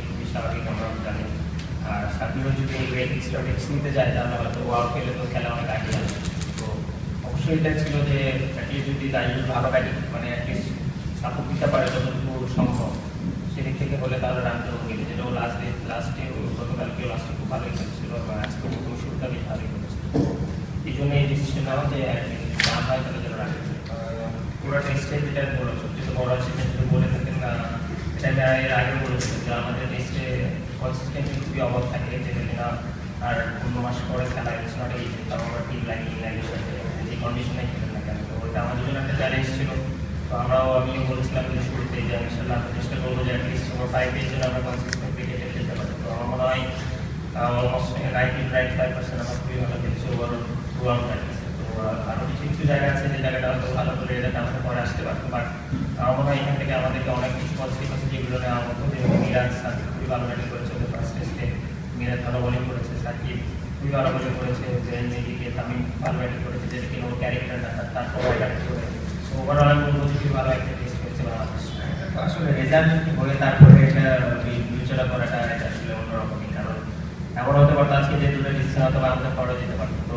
খুবই স্বাভাবিক, আমরা আর সাবিরও যদি এই ওয়েট নিতে যায়, তাহলে তো খেলা অনেক তো অবশ্যই এটা ছিল যে যদি দাঁড়িয়ে ভালো ব্যাটিং মানে সাপোর্ট দিতে পারে যতটুকু সম্ভব সেদিক থেকে হলে তাহলে রান তো গেলে যেটা ও লাস্ট লাস্টে গতকালকে লাস্টে খুব ভালোই খেলছিল এবং আজকে প্রথম শুরুটা বেশ ভালোই করেছিল এই জন্য এই ডিসিশন নেওয়া যে রান হয় তাহলে পুরো টেস্টে যেটা বলো সবচেয়ে বড় আছে যেটা বলে থাকেন না, এটা আমি এর আগে বলেছিলাম যে আমাদের টেস্টে কনসিস্টেন্সি খুবই অভাব থাকে যেটা না আর অন্য মাস পরে খেলা ইটস নট এই কারণ আমরা টিম লাগিয়ে লাগিয়ে যে কন্ডিশনে খেলেন না কেন তো ওটা আমাদের জন্য একটা চ্যালেঞ্জ ছিল। তো আমরাও আমিও বলেছিলাম যে শুরুতে যে আমি ইনশাল্লাহ আমরা চেষ্টা করব যে অ্যাটলিস্ট ওভার ফাইভ ডেজ যেন আমরা কনসিস্টেন্ট ক্রিকেটে খেলতে পারি। তো আমার মনে হয় almost ninety ninety five percent আমরা খুবই ভালো খেলছি ওভার টু আউট তো আরও কিছু কিছু জায়গা আছে যে জায়গাটা হয়তো ভালো করে রেজাল্ট আমাদের পরে আসতে পারতো বাট আমার মনে হয় তারপর করে এটা বিবেচনা করাটা এটা আসলে অন্যরকমই, কারণ এমন হতে পারতো আজকে যে দুটো ডিসিশন হয়তো আমাদের পরে যেতে পারতো। তো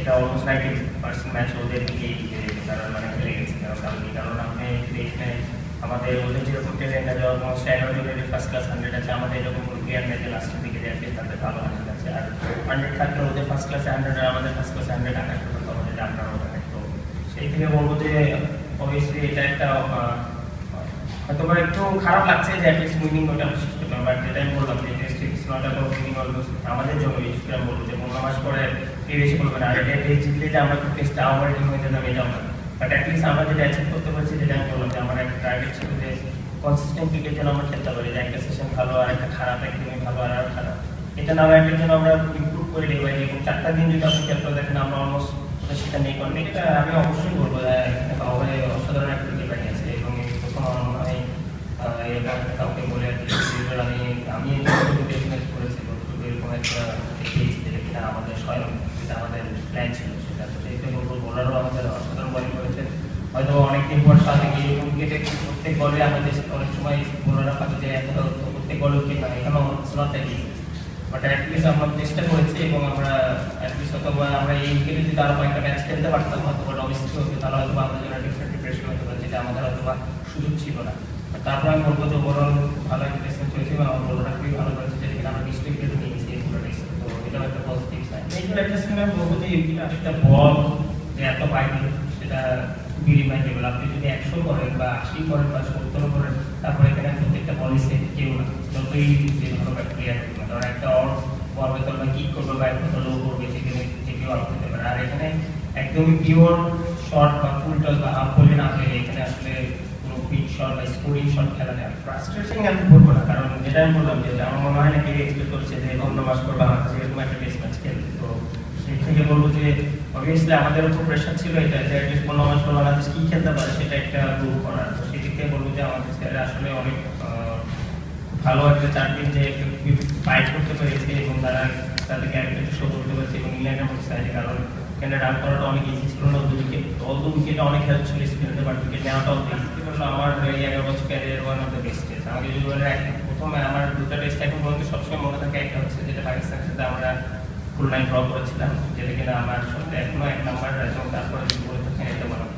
এটা অলমোস্ট নাইনটি পার্সেন্ট ম্যাচ ওদের দিকেই তারা মানে খেলে গেছে, কারণ কারণ আপনি যদি আমাদের ওদের যেরকম ট্রেন আছে অলমোস্ট জনের ফার্স্ট ক্লাস হান্ড্রেড আছে, আমাদের এরকম প্লেয়ার যে লাস্টের দিকে যাচ্ছে, তাদের ভালো হান্ড্রেড আছে। আর হান্ড্রেড থাকলে ওদের ফার্স্ট ক্লাসে হান্ড্রেড আর আমাদের ফার্স্ট ক্লাসে হান্ড্রেড আকাশ পর্যন্ত আমাদের আপনারাও জানেন তো সেই থেকে বলব যে অবভিয়াসলি এটা একটা হয়তো একটু খারাপ লাগছে যে অ্যাটলিস্ট উইনিং ওটা শেষ বাট যেটা আমি বললাম যে test it's not winning almost আমাদের জন্য বিশেষ বলব যে পনেরো মাস পরে বেশি করবে না। আর এটা জিতলে যে আমরা টেস্ট আওয়ার টিম হয়ে যেতাম এটাও না বাট অ্যাটলিস্ট আমরা যেটা অ্যাচিভ করতে পারছি যেটা আমি বললাম যে আমার একটা টার্গেট ছিল যে কনসিস্টেন্ট ক্রিকেট যেন আমরা খেলতে পারি, যে একটা সেশন ভালো আর একটা খারাপ একদিনই ভালো আর খারাপ। এটা না একটা যেন আমরা ইম্প্রুভ করে নিতে পারি এবং চারটা দিন যদি আপনি খেলতে দেখেন আমরা অলমোস্ট সেটা নেই। কারণ এটা আমি অবশ্যই বলব যে এখানে বাবাই অসাধারণ একটা ক্রিকেট বানিয়েছে এবং এই প্রথম আমার মনে হয় আহ, এটা কাউকে বলে আর কি, যে আমি আমি যতটুকু টেস্ট করেছি ততটুকু এরকম একটা দেখিয়েছি যেটা কিনা আমাদের স্বয়ং যেটা আমাদের প্ল্যান ছিল সেটা তো সেইটা বলব বোলারও আমাদের অসাধারণ বলিং করেছে হয়তো অনেকদিন পর সাথে প্রত্যেক বলে আমাদের অনেক সময় বোলাররা পাচ্ছে যে এত প্রত্যেক বলে উইকেট না এখানেও গিয়েছে বাট অ্যাটলিস্ট আমরা চেষ্টা করেছি এবং আমরা অ্যাটলিস্ট হয়তো আমরা এই উইকেটে যদি আরও কয়েকটা ম্যাচ খেলতে পারতাম হয়তো বা অবস্থিত হতো, তাহলে হয়তো আমাদের জন্য ডিফারেন্ট প্রিপারেশন হতে পারে যেটা আমাদের হয়তো বা সুযোগ ছিল না। তারপর আমি বলব যে ওভারঅল ভালো একটা টেস্ট চলেছে এবং আমার বলটা খুবই ভালো করেছে যেটা কিনা আমরা ডিস্ট্রিক্ট ক্রিকেটে নিয়েছি এই পুরো তো এটাও একটা পজিটিভ সাইন এইগুলো অ্যাডজাস্টমেন্ট আমি বলব যে একটা বল, যে এত পাইনি সেটা খুবই রিমাইন্ডেবল আপনি যদি একশো করেন বা আশি করেন বা সত্তর করেন, তারপরে এখানে প্রত্যেকটা সেট কেউ না। যতই যে একটা প্লেয়ার হোক কারণ একটা অর বল ভেতর বা কিক করবে বা একটা লো করবে সেখানে যে কেউ আউট হতে পারে। আর এখানে একদমই পিওর শর্ট বা ফুল টস বা হাফ বলে না পেলে এখানে আসলে কোনো কুইক শট বা স্কোরিং শট খেলা নেই। ফ্রাস্ট্রেশন আমি বলব না, কারণ যেটা আমি বললাম যে, আমার মনে হয় না কেউ এক্সপেক্ট করছে যে অন্য মাস পর বাংলাদেশ এরকম একটা টেস্ট ম্যাচ খেলবে। বলব যে অবভিয়াসলি আমাদের উপর প্রেশার ছিল এটা, যে অ্যাটলিস্ট মাস পর বাংলাদেশ কি খেলতে পারে সেটা একটা গ্রুপ করার। তো সেই দিক থেকে বলব যে আমাদের ছেলেরা আসলে অনেক ভালো একটা দিন যে ফাইট করতে পেরেছে এবং তারা তাদের ক্যারেক্টারটা শো করতে পেরেছে এবং ইংল্যান্ডের মধ্যে সাইডে কারণ এখানে রান করাটা অনেক ইজি ছিল না দু উইকেট অল দু উইকেটে অনেক হেল্প ছিল স্পিনারদের বাট উইকেট নেওয়াটাও ইজি হলো আমার এই এগারো বছর career one of the best আমাকে যদি বলে প্রথমে আমার দুটো টেস্ট এখন পর্যন্ত সবসময় মনে থাকে একটা হচ্ছে যেটা পাকিস্তানের সাথে আমরা নাইন ড্র করেছিলাম যেটা কিনা আমার সঙ্গে এখনও এক নাম্বার এবং তারপরে এটা মনে